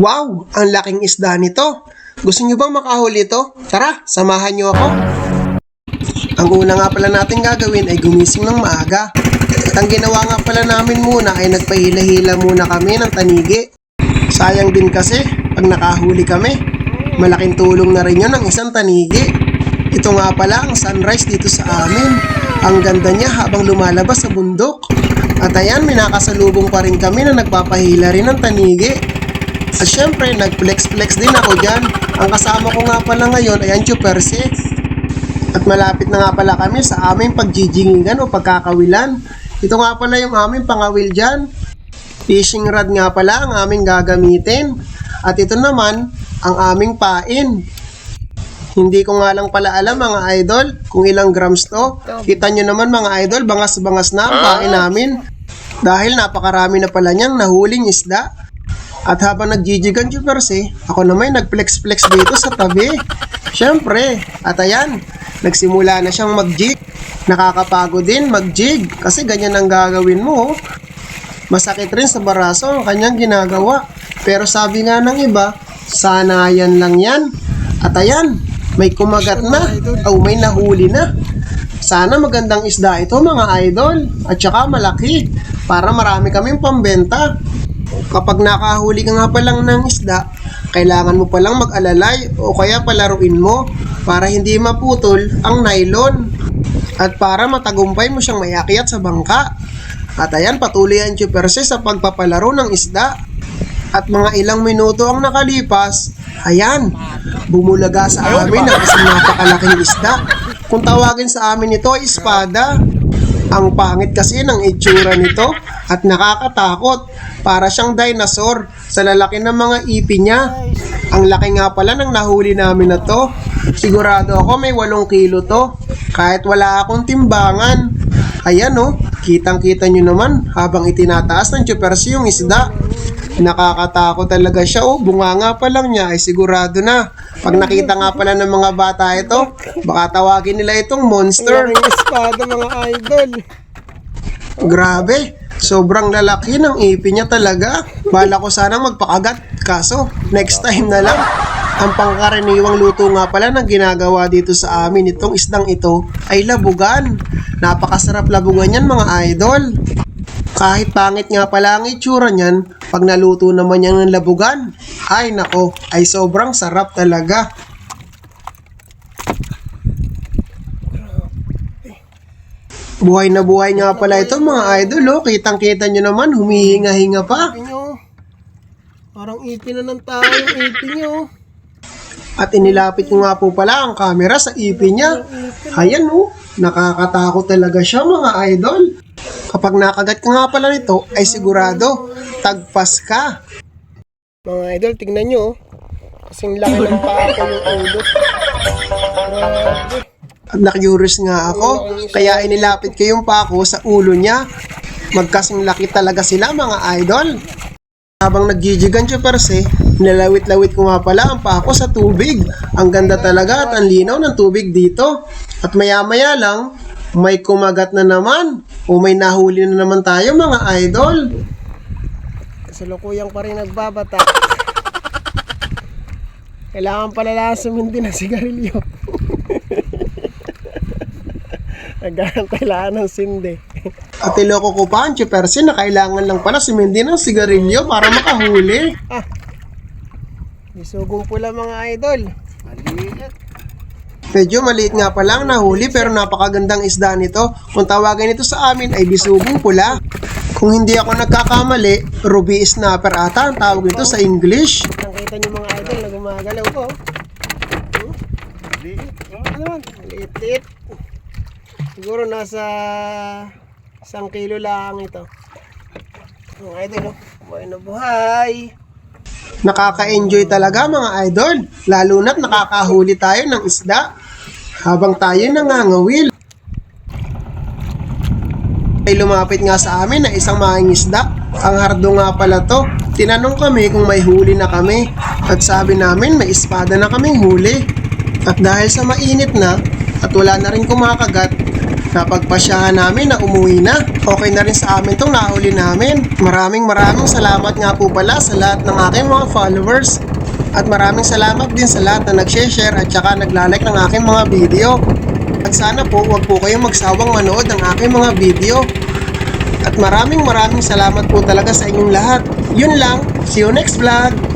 Wow! Ang laking isda nito. Gusto nyo bang makahuli ito? Tara, samahan nyo ako. Ang una nga pala natin gagawin ay gumising ng maaga. At ang ginawa nga pala namin muna ay nagpahila-hila muna kami ng tanigi. Sayang din kasi pag nakahuli kami. Malaking tulong na rin yun ng isang tanigi. Ito nga pala ang sunrise dito sa amin. Ang ganda niya habang lumalabas sa bundok. At ayan, may nakasalubong pa rin kami na nagpapahila rin ng tanigi. At syempre, nag-flex-flex din ako dyan. Ang kasama ko nga pala ngayon ay ang Chuperse. At malapit na nga pala kami sa aming pagjijingigan o pagkakawilan. Ito nga pala yung aming pangawil dyan. Fishing rod nga pala ang aming gagamitin. At ito naman, ang aming pain. Hindi ko nga lang pala alam mga idol kung ilang grams to. Kita nyo naman mga idol, bangas-bangas na ang pain namin. Dahil napakarami na pala niyang nahuling isda. At habang nagjijigan Chuperse, ako naman nag-flex-flex dito sa tabi. Siyempre, at ayan, nagsimula na siyang mag-jig. Nakakapagod din mag-jig kasi ganyan ang gagawin mo. Masakit rin sa baraso ang kanyang ginagawa. Pero sabi nga ng iba, sana yan lang yan. At ayan, may kumagat na o may nahuli na. Sana magandang isda ito mga idol at saka malaki para marami kaming pambenta. Kapag nakahuli ka nga palang ng isda, kailangan mo palang mag-alalay o kaya palaruin mo para hindi maputol ang nylon at para matagumpay mo siyang mayakyat sa bangka. At ayan, patuloy ang Chuperse sa pagpapalaro ng isda. At mga ilang minuto ang nakalipas, ayan, bumulaga sa amin ang isang napakalaking isda. Kung tawagin sa amin ito ay espada. Ang pangit kasi ng itsura nito at nakakatakot. Para siyang dinosaur sa lalaki ng mga ipi niya. Ang laki nga pala ng nahuli namin na to. Sigurado ako may 8 kilo to. Kahit wala akong timbangan. Ayan oh, kitang-kita nyo naman habang itinataas ng chupersi yung isda. Nakakatakot talaga siya oh, bunganga pa lang niya ay sigurado na. Pag nakita nga pala ng mga bata ito, baka tawagin nila itong monster. Ang espada mga idol. Grabe, sobrang lalaki ng ipin niya talaga. Bala ko sanang magpakagat, kaso next time na lang. Ang pangkaraniwang luto nga pala na ginagawa dito sa amin itong isdang ito ay labugan. Napakasarap labugan yan mga idol. Kahit pangit nga pala ang itsura niyan, pag naluto naman yan ng labugan, ay nako, ay sobrang sarap talaga. Buhay na buhay nga pala ito mga idol, oh. Kitang-kita nyo naman, humihinga-hinga pa. Parang ipin na ng tao yung ipin nyo. At inilapit ko nga po pala ang camera sa ipin niya. Ayan oh, nakakatakot talaga siya mga idol. Kapag nakagat ka nga pala nito, ay sigurado, tagpas ka. Mga idol, tignan nyo. oh. Kasing laki ng paa ko yung ulo. Grabe. Na-curious nga ako, kaya inilapit ko yung pako sa ulo niya. Magkasing laki talaga sila mga idol. Habang nagjijigan siya perse, nilawit-lawit ko nga pala ang pako sa tubig. Ang ganda talaga at ang linaw ng tubig dito. At maya-maya lang, may kumagat na naman o may nahuli na naman tayo mga idol. Kasalukuyang pa rin nagbabata. Kailangan pala lang sumindi ng sigarilyo. Nagkakaroon kailangan ng sindi. At iloko ko pa ang perse na kailangan lang pala sumindi ng sigarilyo para makahuli. Isugong pula mga idol. Medyo maliit nga pa lang nahuli pero napakagandang isda nito. Kung tawagin ito sa amin ay bisugong pula. Kung hindi ako nagkakamali, ruby snapper ata ang tawag nito sa English. Nakita niyo mga idol na gumagalaw ko. Hmm? Ano naman? Liit-liit. Siguro nasa isang kilo lang ito. Mga idol, oh. buhay na buhay. Nakaka-enjoy talaga mga idol. Lalo na't nakakahuli tayo ng isda habang tayo nangangawil. Ay lumapit nga sa amin na isang maing isda. Ang hardo nga pala to. Tinanong kami kung may huli na kami. At sabi namin may espada na kaming huli. At dahil sa mainit na at wala na rin kumakagat, napagpasyahan namin na umuwi na. Okay na rin sa amin tong nahuli namin. Maraming maraming salamat nga po pala sa lahat ng aking mga followers. At maraming salamat din sa lahat na nag-share at saka naglalike ng aking mga video. At sana po wag po kayong magsawang manood ng aking mga video. At maraming maraming salamat po talaga sa inyong lahat. Yun lang. See you next vlog.